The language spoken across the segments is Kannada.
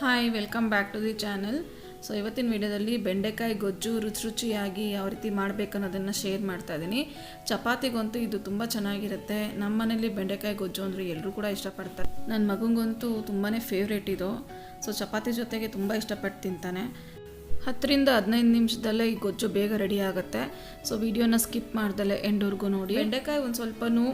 Hi welcome back to the channel so ಇವತ್ತಿನ ವಿಡಿಯೋದಲ್ಲಿ ಬೆಂಡೆಕಾಯಿ ಗೊಜ್ಜು ರುಚಿ ರುಚಿಯಾಗಿ ಯಾವ ರೀತಿ ಮಾಡಬೇಕು ಅನ್ನೋದನ್ನು ಶೇರ್ ಮಾಡ್ತಾ ಇದ್ದೀನಿ. ಚಪಾತಿಗಂತೂ ಇದು ತುಂಬ ಚೆನ್ನಾಗಿರುತ್ತೆ. ನಮ್ಮ ಮನೇಲಿ ಬೆಂಡೆಕಾಯಿ ಗೊಜ್ಜು ಅಂದರೆ ಎಲ್ಲರೂ ಕೂಡ ಇಷ್ಟಪಡ್ತಾರೆ. ನನ್ನ ಮಗಂಗಂತೂ ತುಂಬಾ ಫೇವ್ರೇಟ್ ಇದು. ಸೊ ಚಪಾತಿ ಜೊತೆಗೆ ತುಂಬ ಇಷ್ಟಪಟ್ಟು ತಿಂತಾನೆ. ಹತ್ತರಿಂದ ಹದಿನೈದು ನಿಮಿಷದಲ್ಲೇ ಈ ಗೊಜ್ಜು ಬೇಗ ರೆಡಿ ಆಗುತ್ತೆ. ಸೊ ವಿಡಿಯೋನ ಸ್ಕಿಪ್ ಮಾಡ್ದಲ್ಲೇ ಎಂಡವ್ರಿಗೂ ನೋಡಿ. ಬೆಂಡೆಕಾಯಿ ಒಂದು ಸ್ವಲ್ಪನೂ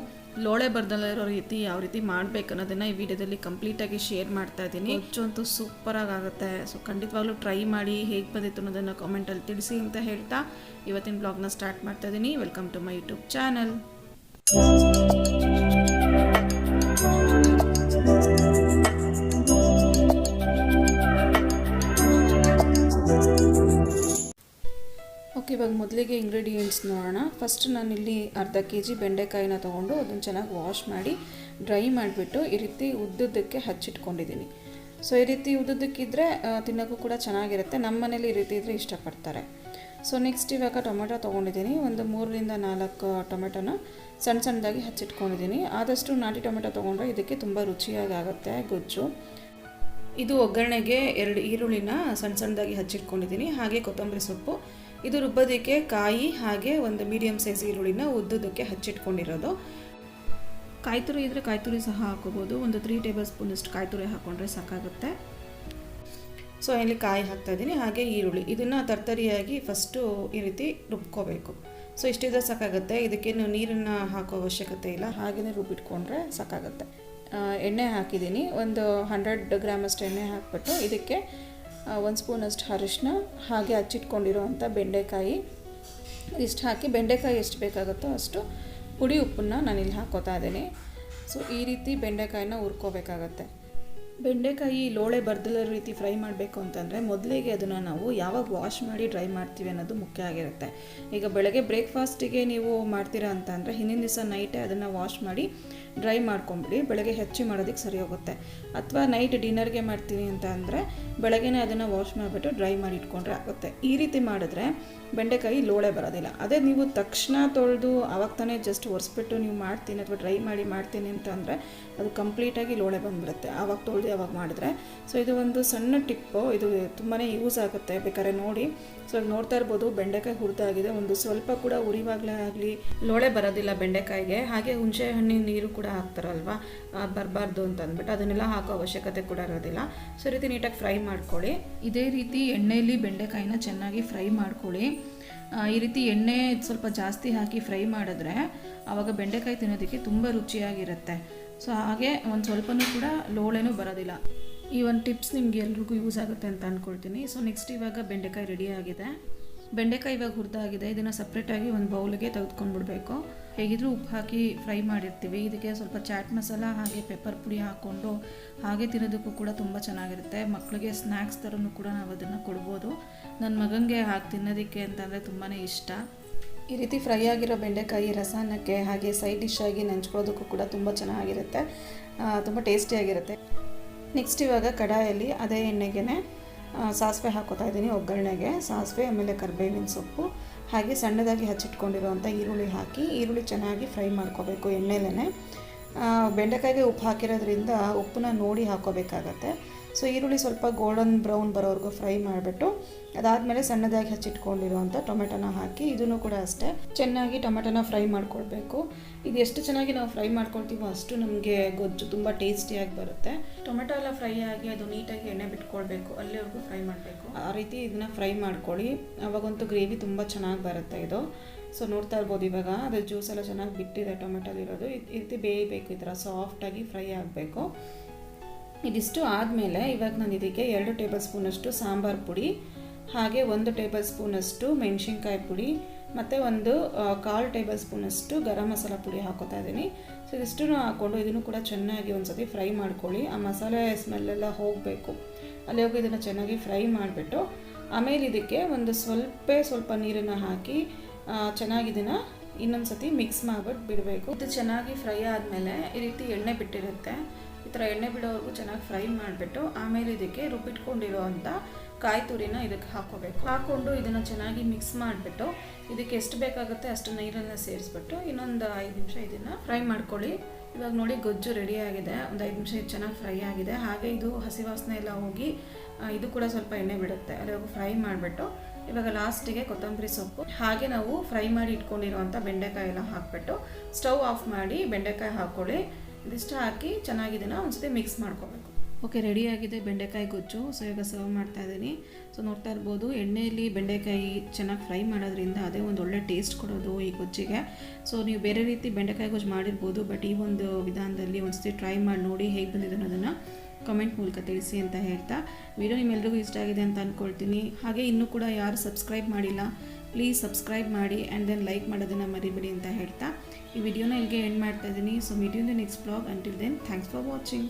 ಲೋಳೆ ಬರ್ದಲ್ಲ ಇರೋ ರೀತಿ ಯಾವ ರೀತಿ ಮಾಡ್ಬೇಕು ಅನ್ನೋದನ್ನ ಈ ವಿಡಿಯೋದಲ್ಲಿ ಕಂಪ್ಲೀಟಾಗಿ ಶೇರ್ ಮಾಡ್ತಾ ಇದ್ದೀನಿ. ಹೆಚ್ಚು ಅಂತೂ ಸೂಪರಾಗಿ ಆಗುತ್ತೆ. ಸೊ ಖಂಡಿತವಾಗ್ಲೂ ಟ್ರೈ ಮಾಡಿ ಹೇಗೆ ಬಂದಿತ್ತು ಅನ್ನೋದನ್ನು ಕಾಮೆಂಟಲ್ಲಿ ತಿಳಿಸಿ ಅಂತ ಹೇಳ್ತಾ ಇವತ್ತಿನ ಬ್ಲಾಗ್ನ ಸ್ಟಾರ್ಟ್ ಮಾಡ್ತಾ ಇದ್ದೀನಿ. Welcome to my YouTube channel ಇವಾಗ ಮೊದಲಿಗೆ ಇಂಗ್ರೀಡಿಯೆಂಟ್ಸ್ ನೋಡೋಣ. ಫಸ್ಟ್ ನಾನಿಲ್ಲಿ ಅರ್ಧ ಕೆ ಜಿ ಬೆಂಡೆಕಾಯಿನ ತೊಗೊಂಡು ಅದನ್ನು ಚೆನ್ನಾಗಿ ವಾಶ್ ಮಾಡಿ ಡ್ರೈ ಮಾಡಿಬಿಟ್ಟು ಈ ರೀತಿ ಉದ್ದುದ್ದಕ್ಕೆ ಹಚ್ಚಿಟ್ಕೊಂಡಿದ್ದೀನಿ ಸೊ ಈ ರೀತಿ ಉದ್ದುದ್ದಕ್ಕಿದ್ರೆ ಆ, ತಿನ್ನೋಕ್ಕೂ ಕೂಡ ಚೆನ್ನಾಗಿರುತ್ತೆ. ನಮ್ಮ ಮನೇಲಿ ಈ ರೀತಿ ಇದ್ದರೆ ಇಷ್ಟಪಡ್ತಾರೆ. ಸೊ ನೆಕ್ಸ್ಟ್ ಇವಾಗ ಟೊಮೆಟೊ ತೊಗೊಂಡಿದ್ದೀನಿ ಒಂದು ಮೂರರಿಂದ ನಾಲ್ಕು ಟೊಮೆಟೊನ ಸಣ್ಣ ಸಣ್ಣದಾಗಿ ಹಚ್ಚಿಟ್ಕೊಂಡಿದ್ದೀನಿ ಆದಷ್ಟು ನಾಟಿ ಟೊಮೆಟೊ ತೊಗೊಂಡ್ರೆ ಇದಕ್ಕೆ ತುಂಬ ರುಚಿಯಾಗುತ್ತೆ ಗೊಜ್ಜು. ಇದು ಒಗ್ಗರಣೆಗೆ ಎರಡು ಈರುಳ್ಳಿನ ಸಣ್ಣ ಸಣ್ಣದಾಗಿ ಹಚ್ಚಿಟ್ಕೊಂಡಿದ್ದೀನಿ ಹಾಗೆ ಕೊತ್ತಂಬರಿ ಸೊಪ್ಪು ಇದು ರುಬ್ಬೋದಕ್ಕೆ ಕಾಯಿ ಹಾಗೆ ಒಂದು ಮೀಡಿಯಮ್ ಸೈಜ್ ಈರುಳ್ಳಿನ ಉದ್ದುದಕ್ಕೆ ಹಚ್ಚಿಟ್ಕೊಂಡಿರೋದು. ಕಾಯಿ ತುರಿ ಇದ್ದರೆ ಕಾಯಿ ತುರಿ ಸಹ ಹಾಕೋಬೋದು ಒಂದು ತ್ರೀ ಟೇಬಲ್ ಸ್ಪೂನಷ್ಟು ಕಾಯಿ ತುರಿ ಹಾಕ್ಕೊಂಡ್ರೆ ಸಾಕಾಗುತ್ತೆ. ಸೊ ಇಲ್ಲಿ ಕಾಯಿ ಹಾಕ್ತಾ ಇದ್ದೀನಿ. ಹಾಗೆ ಈರುಳ್ಳಿ. ಇದನ್ನು ತರ್ತರಿಯಾಗಿ ಫಸ್ಟು ಈ ರೀತಿ ರುಬ್ಕೋಬೇಕು. ಸೊ ಇಷ್ಟಿದ್ರೆ ಸಾಕಾಗುತ್ತೆ. ಇದಕ್ಕೇನು ನೀರನ್ನು ಹಾಕೋ ಅವಶ್ಯಕತೆ ಇಲ್ಲ. ಹಾಗೆಯೇ ರುಬ್ಬಿಟ್ಕೊಂಡ್ರೆ ಸಾಕಾಗುತ್ತೆ. ಎಣ್ಣೆ ಹಾಕಿದ್ದೀನಿ. ಒಂದು ಹಂಡ್ರೆಡ್ ಗ್ರಾಮಷ್ಟು ಎಣ್ಣೆ ಹಾಕ್ಬಿಟ್ಟು ಇದಕ್ಕೆ ಒಂದು ಸ್ಪೂನಷ್ಟು ಅರಿಶಿನ ಹಾಗೆ ಹಚ್ಚಿಟ್ಕೊಂಡಿರೋವಂಥ ಬೆಂಡೆಕಾಯಿ. ಇಷ್ಟು ಹಾಕಿ ಬೆಂಡೆಕಾಯಿ ಎಷ್ಟು ಬೇಕಾಗುತ್ತೋ ಅಷ್ಟು ಪುಡಿ ಉಪ್ಪನ್ನ ನಾನು ಇಲ್ಲಿ ಹಾಕೋತಾ ಇದ್ದೀನಿ. ಸೊ ಈ ರೀತಿ ಬೆಂಡೆಕಾಯಿನ ಹುರ್ಕೋಬೇಕಾಗತ್ತೆ. ಬೆಂಡೆಕಾಯಿ ಲೋಳೆ ಬರ್ದಲ ರೀತಿ ಫ್ರೈ ಮಾಡಬೇಕು ಅಂತಂದರೆ ಮೊದಲಿಗೆ ಅದನ್ನು ನಾವು ಯಾವಾಗ ವಾಶ್ ಮಾಡಿ ಡ್ರೈ ಮಾಡ್ತೀವಿ ಅನ್ನೋದು ಮುಖ್ಯ ಆಗಿರುತ್ತೆ. ಈಗ ಬೆಳಗ್ಗೆ ಬ್ರೇಕ್ಫಾಸ್ಟಿಗೆ ನೀವು ಮಾಡ್ತೀರಾ ಅಂತಂದರೆ ಹಿಂದಿನ ದಿವಸ ನೈಟೇ ಅದನ್ನು ವಾಶ್ ಮಾಡಿ ಡ್ರೈ ಮಾಡ್ಕೊಂಬಿಡಿ, ಬೆಳಗ್ಗೆ ಹೆಚ್ಚಿ ಮಾಡೋದಕ್ಕೆ ಸರಿ ಹೋಗುತ್ತೆ. ಅಥವಾ ನೈಟ್ ಡಿನ್ನರ್ಗೆ ಮಾಡ್ತೀನಿ ಅಂತ ಅಂದರೆ, ಬೆಳಗ್ಗೆನೇ ಅದನ್ನು ವಾಶ್ ಮಾಡಿಬಿಟ್ಟು ಡ್ರೈ ಮಾಡಿ ಇಟ್ಕೊಂಡ್ರೆ ಆಗುತ್ತೆ. ಈ ರೀತಿ ಮಾಡಿದ್ರೆ ಬೆಂಡೆಕಾಯಿ ಲೋಳೆ ಬರೋದಿಲ್ಲ. ಅದೇ ನೀವು ತಕ್ಷಣ ತೊಳೆದು, ಆವಾಗ ತಾನೇ ಜಸ್ಟ್ ಒರೆಸ್ಬಿಟ್ಟು ನೀವು ಮಾಡ್ತೀನಿ ಅಥವಾ ಡ್ರೈ ಮಾಡಿ ಮಾಡ್ತೀನಿ ಅಂತ ಅಂದರೆ, ಅದು ಕಂಪ್ಲೀಟಾಗಿ ಲೋಳೆ ಬಂದುಬಿಡುತ್ತೆ. ಆವಾಗ ತೊಳೆದು ಅವಾಗ ಮಾಡಿದ್ರೆ. ಸೊ ಇದು ಒಂದು ಸಣ್ಣ ಟಿಪ್ಪು ಇದು ತುಂಬಾ ಯೂಸ್ ಆಗುತ್ತೆ. ಬೇಕಾದ್ರೆ ನೋಡಿ. ಸೊ ನೋಡ್ತಾ ಇರ್ಬೋದು, ಬೆಂಡೆಕಾಯಿ ಹುರಿದಾಗಿದೆ. ಒಂದು ಸ್ವಲ್ಪ ಕೂಡ ಉರಿವಾಗಲೇ ಆಗಲಿ, ಲೋಳೆ ಬರೋದಿಲ್ಲ ಬೆಂಡೆಕಾಯಿಗೆ. ಹಾಗೆ ಹುಣಸೆ ಹಣ್ಣಿನ ನೀರು ಕೂಡ ಹಾಕ್ತಾರಲ್ವಾ? ಬರಬಾರ್ದು ಅಂತ ಅಂದ್ಬಿಟ್ಟು ಅದನ್ನೆಲ್ಲ ಹಾಕೋ ಅವಶ್ಯಕತೆ ಕೂಡ ಇರೋದಿಲ್ಲ. ಸೊ ರೀತಿ ನೀಟಾಗಿ ಫ್ರೈ ಮಾಡ್ಕೊಳ್ಳಿ. ಇದೇ ರೀತಿ ಎಣ್ಣೆಯಲ್ಲಿ ಬೆಂಡೆಕಾಯಿನ ಚೆನ್ನಾಗಿ ಫ್ರೈ ಮಾಡ್ಕೊಳ್ಳಿ. ಈ ರೀತಿ ಎಣ್ಣೆ ಸ್ವಲ್ಪ ಜಾಸ್ತಿ ಹಾಕಿ ಫ್ರೈ ಮಾಡಿದ್ರೆ ಆವಾಗ ಬೆಂಡೆಕಾಯಿ ತಿನ್ನೋದಕ್ಕೆ ತುಂಬ ರುಚಿಯಾಗಿರುತ್ತೆ. ಸೊ, ಹಾಗೆ ಒಂದು ಸ್ವಲ್ಪನೂ ಕೂಡ ಲೋಳೆನೂ ಬರೋದಿಲ್ಲ. ಈ ಒಂದು ಟಿಪ್ಸ್ ನಿಮ್ಗೆ ಎಲ್ರಿಗೂ ಯೂಸ್ ಆಗುತ್ತೆ ಅಂತ ಅಂದ್ಕೊಳ್ತೀನಿ ಸೊ, ನೆಕ್ಸ್ಟ್ ಇವಾಗ ಬೆಂಡೆಕಾಯಿ ರೆಡಿ ಆಗಿದೆ. ಬೆಂಡೆಕಾಯಿ ಇವಾಗ ಹುರಿದಾಗಿದೆ, ಇದನ್ನು ಸಪ್ರೇಟಾಗಿ ಒಂದು ಬೌಲ್ಗೆ ತೆಗೆದುಕೊಂಡ್ಬಿಡ್ಬೇಕು. ಹೇಗಿದ್ರೂ ಉಪ್ಪು ಹಾಕಿ ಫ್ರೈ ಮಾಡಿರ್ತೀವಿ. ಇದಕ್ಕೆ ಸ್ವಲ್ಪ ಚಾಟ್ ಮಸಾಲ ಹಾಗೆ ಪೆಪ್ಪರ್ ಪುಡಿ ಹಾಕ್ಕೊಂಡು ಹಾಗೆ ತಿನ್ನೋದಕ್ಕೂ ಕೂಡ ತುಂಬ ಚೆನ್ನಾಗಿರುತ್ತೆ. ಮಕ್ಕಳಿಗೆ ಸ್ನ್ಯಾಕ್ಸ್ ಥರನೂ ಕೂಡ ನಾವು ಅದನ್ನು ಕೊಡ್ಬೋದು. ನನ್ನ ಮಗನಿಗೆ ಹಾಕಿ ತಿನ್ನೋದಕ್ಕೆ ಅಂತಂದರೆ ತುಂಬಾ ಇಷ್ಟ. ಈ ರೀತಿ ಫ್ರೈ ಆಗಿರೋ ಬೆಂಡೆಕಾಯಿ ರಸಾನಕ್ಕೆ ಹಾಗೆ ಸೈಡ್ ಡಿಶ್ ಆಗಿ ನೆಂಚ್ಕೊಳ್ಳೋದಕ್ಕೂ ಕೂಡ ತುಂಬ ಚೆನ್ನಾಗಿರುತ್ತೆ. ತುಂಬ ಟೇಸ್ಟಿಯಾಗಿರುತ್ತೆ ನೆಕ್ಸ್ಟ್ ಇವಾಗ ಕಡಾಯಲ್ಲಿ ಅದೇ ಎಣ್ಣೆಗೆ ಸಾಸಿವೆ ಹಾಕೋತಾ ಇದ್ದೀನಿ ಒಗ್ಗರಣೆಗೆ. ಸಾಸಿವೆ, ಆಮೇಲೆ ಕರಿಬೇವಿನ ಸೊಪ್ಪು, ಹಾಗೆ ಸಣ್ಣದಾಗಿ ಹಚ್ಚಿಟ್ಕೊಂಡಿರೋವಂಥ ಈರುಳ್ಳಿ ಹಾಕಿ, ಈರುಳ್ಳಿ ಚೆನ್ನಾಗಿ ಫ್ರೈ ಮಾಡ್ಕೋಬೇಕು ಎಣ್ಣೆಲೇ ಬೆಂಡೆಕಾಯಿಗೆ ಉಪ್ಪು ಹಾಕಿರೋದ್ರಿಂದ ಉಪ್ಪನ್ನ ನೋಡಿ ಹಾಕೋಬೇಕಾಗತ್ತೆ. ಸೊ ಈರುಳ್ಳಿ ಸ್ವಲ್ಪ ಗೋಲ್ಡನ್ ಬ್ರೌನ್ ಬರೋವರೆಗೂ ಫ್ರೈ ಮಾಡಿಬಿಟ್ಟು, ಅದಾದಮೇಲೆ ಸಣ್ಣದಾಗಿ ಹಚ್ಚಿಟ್ಕೊಂಡಿರುವಂಥ ಟೊಮೆಟೊನ ಹಾಕಿ, ಇದನ್ನು ಕೂಡ ಅಷ್ಟೇ. ಚೆನ್ನಾಗಿ ಟೊಮೆಟೊನ ಫ್ರೈ ಮಾಡ್ಕೊಳ್ಬೇಕು. ಇದು ಎಷ್ಟು ಚೆನ್ನಾಗಿ ನಾವು ಫ್ರೈ ಮಾಡ್ಕೊಳ್ತೀವೋ ಅಷ್ಟು ನಮಗೆ ಗೊಜ್ಜು ತುಂಬ ಟೇಸ್ಟಿಯಾಗಿ ಬರುತ್ತೆ. ಟೊಮೆಟೊ ಎಲ್ಲ ಫ್ರೈ ಆಗಿ ಅದು ನೀಟಾಗಿ ಎಣ್ಣೆ ಬಿಟ್ಕೊಳ್ಬೇಕು, ಅಲ್ಲಿವರೆಗೂ ಫ್ರೈ ಮಾಡಬೇಕು. ಆ ರೀತಿ ಇದನ್ನ ಫ್ರೈ ಮಾಡ್ಕೊಳ್ಳಿ. ಅವಾಗಂತೂ ಗ್ರೇವಿ ತುಂಬ ಚೆನ್ನಾಗಿ ಬರುತ್ತೆ ಇದು. ಸೊ ನೋಡ್ತಾ ಇರ್ಬೋದು ಇವಾಗ. ಅದ್ರ ಜ್ಯೂಸ್ ಎಲ್ಲ ಚೆನ್ನಾಗಿ ಬಿಟ್ಟಿದೆ ಟೊಮೆಟೊಲಿರೋದು ಈ ರೀತಿ ಬೇಯಬೇಕು ಈ ಥರ. ಸಾಫ್ಟಾಗಿ ಫ್ರೈ ಆಗಬೇಕು. ಇದಿಷ್ಟು ಆದಮೇಲೆ ಇವಾಗ ನಾನು ಇದಕ್ಕೆ ಎರಡು ಟೇಬಲ್ ಸ್ಪೂನಷ್ಟು ಸಾಂಬಾರು ಪುಡಿ, ಹಾಗೆ ಒಂದು ಟೇಬಲ್ ಸ್ಪೂನಷ್ಟು ಮೆಣಸಿನ್ಕಾಯಿ ಪುಡಿ, ಮತ್ತು ಒಂದು ಕಾಲು ಟೇಬಲ್ ಸ್ಪೂನಷ್ಟು ಗರಂ ಮಸಾಲ ಪುಡಿ ಹಾಕೋತಾ ಇದ್ದೀನಿ. ಸೊ ಇದಿಷ್ಟು ಹಾಕ್ಕೊಂಡು ಇದನ್ನು ಕೂಡ ಚೆನ್ನಾಗಿ ಒಂದು ಸತಿ ಫ್ರೈ ಮಾಡ್ಕೊಳ್ಳಿ. ಆ ಮಸಾಲೆ ಸ್ಮೆಲ್ಲೆಲ್ಲ ಹೋಗಬೇಕು. ಅಲ್ಲಿ ಹೋಗಿ ಇದನ್ನು ಚೆನ್ನಾಗಿ ಫ್ರೈ ಮಾಡಿಬಿಟ್ಟು, ಆಮೇಲೆ ಇದಕ್ಕೆ ಒಂದು ಸ್ವಲ್ಪ ಸ್ವಲ್ಪ ನೀರನ್ನು ಹಾಕಿ ಚೆನ್ನಾಗಿ ಇದನ್ನು ಇನ್ನೊಂದು ಸತಿ ಮಿಕ್ಸ್ ಮಾಡ್ಬಿಟ್ಟು ಬಿಡಬೇಕು. ಇದು ಚೆನ್ನಾಗಿ ಫ್ರೈ ಆದಮೇಲೆ ಈ ರೀತಿ ಎಣ್ಣೆ ಬಿಟ್ಟಿರುತ್ತೆ. ಈ ಥರ ಎಣ್ಣೆ ಬಿಡೋವರೆಗೂ ಚೆನ್ನಾಗಿ ಫ್ರೈ ಮಾಡಿಬಿಟ್ಟು ಆಮೇಲೆ ಇದಕ್ಕೆ ರುಬ್ಬಿಟ್ಕೊಂಡಿರೋ ಅಂಥ ಕಾಯಿ ತುರಿನ ಇದಕ್ಕೆ ಹಾಕೋಬೇಕು ಹಾಕ್ಕೊಂಡು ಇದನ್ನು ಚೆನ್ನಾಗಿ ಮಿಕ್ಸ್ ಮಾಡಿಬಿಟ್ಟು ಇದಕ್ಕೆ ಎಷ್ಟು ಬೇಕಾಗುತ್ತೆ ಅಷ್ಟು ನೀರನ್ನು ಸೇರಿಸ್ಬಿಟ್ಟು ಇನ್ನೊಂದು ಐದು ನಿಮಿಷ ಇದನ್ನು ಫ್ರೈ ಮಾಡ್ಕೊಳ್ಳಿ. ಇವಾಗ ನೋಡಿ ಗೊಜ್ಜು ರೆಡಿ ಆಗಿದೆ. ಒಂದು ಐದು ನಿಮಿಷ ಇದು ಚೆನ್ನಾಗಿ ಫ್ರೈ ಆಗಿದೆ. ಹಾಗೆ ಇದು ಹಸಿ ವಾಸನೆ ಎಲ್ಲ ಹೋಗಿ ಇದು ಕೂಡ ಸ್ವಲ್ಪ ಎಣ್ಣೆ ಬಿಡುತ್ತೆ. ಅಲ್ಲಿವಾಗ ಫ್ರೈ ಮಾಡಿಬಿಟ್ಟು ಇವಾಗ ಲಾಸ್ಟಿಗೆ ಕೊತ್ತಂಬರಿ ಸೊಪ್ಪು. ಹಾಗೆ ನಾವು ಫ್ರೈ ಮಾಡಿ ಇಟ್ಕೊಂಡಿರುವಂಥ ಬೆಂಡೆಕಾಯಿ ಎಲ್ಲ ಹಾಕ್ಬಿಟ್ಟು ಸ್ಟವ್ ಆಫ್ ಮಾಡಿ ಬೆಂಡೆಕಾಯಿ ಹಾಕ್ಕೊಳ್ಳಿ ಇದಿಷ್ಟು ಹಾಕಿ ಚೆನ್ನಾಗಿ ಒಂದ್ಸತಿ ಮಿಕ್ಸ್ ಮಾಡ್ಕೋಬೇಕು. ಓಕೆ ರೆಡಿಯಾಗಿದೆ ಬೆಂಡೆಕಾಯಿ ಗೊಜ್ಜು. ಸೊ ಇವಾಗ ಸರ್ವ್ ಮಾಡ್ತಾ ಇದ್ದೀನಿ. ಸೊ ನೋಡ್ತಾ ಇರ್ಬೋದು, ಎಣ್ಣೆಯಲ್ಲಿ ಬೆಂಡೆಕಾಯಿ ಚೆನ್ನಾಗಿ ಫ್ರೈ ಮಾಡೋದ್ರಿಂದ ಅದೇ ಒಂದು ಒಳ್ಳೆ ಟೇಸ್ಟ್ ಕೊಡೋದು ಈ ಗೊಜ್ಜಿಗೆ. ಸೊ ನೀವು ಬೇರೆ ರೀತಿ ಬೆಂಡೆಕಾಯಿ ಗೊಜ್ಜು ಮಾಡಿರ್ಬೋದು ಬಟ್ ಈ ಒಂದು ವಿಧಾನದಲ್ಲಿ ಒಂದ್ಸತಿ ಟ್ರೈ ಮಾಡಿ ನೋಡಿ ಹೇಗೆ ಬಂದಿದೆ ಅನ್ನೋದನ್ನು ಕಮೆಂಟ್ ಮೂಲಕ ತಿಳಿಸಿ ಅಂತ ಹೇಳ್ತಾ. ವಿಡಿಯೋ ನಿಮ್ಮೆಲ್ರಿಗೂ ಇಷ್ಟ ಆಗಿದೆ ಅಂತ ಅಂದ್ಕೊಳ್ತೀನಿ ಹಾಗೆ ಇನ್ನೂ ಕೂಡ ಯಾರು ಸಬ್ಸ್ಕ್ರೈಬ್ ಮಾಡಿಲ್ಲ ಪ್ಲೀಸ್ ಸಬ್ಸ್ಕ್ರೈಬ್ ಮಾಡಿ ಆ್ಯಂಡ್ ದೆನ್ ಲೈಕ್ ಮಾಡೋದನ್ನು ಮರಿಬೇಡಿ ಅಂತ ಹೇಳ್ತಾ. ಈ ವಿಡಿಯೋನ ಇಲ್ಲಿಗೆ ಎಂಡ್ ಮಾಡ್ತಾ ಇದ್ದೀನಿ. So video next vlog until then thanks for watching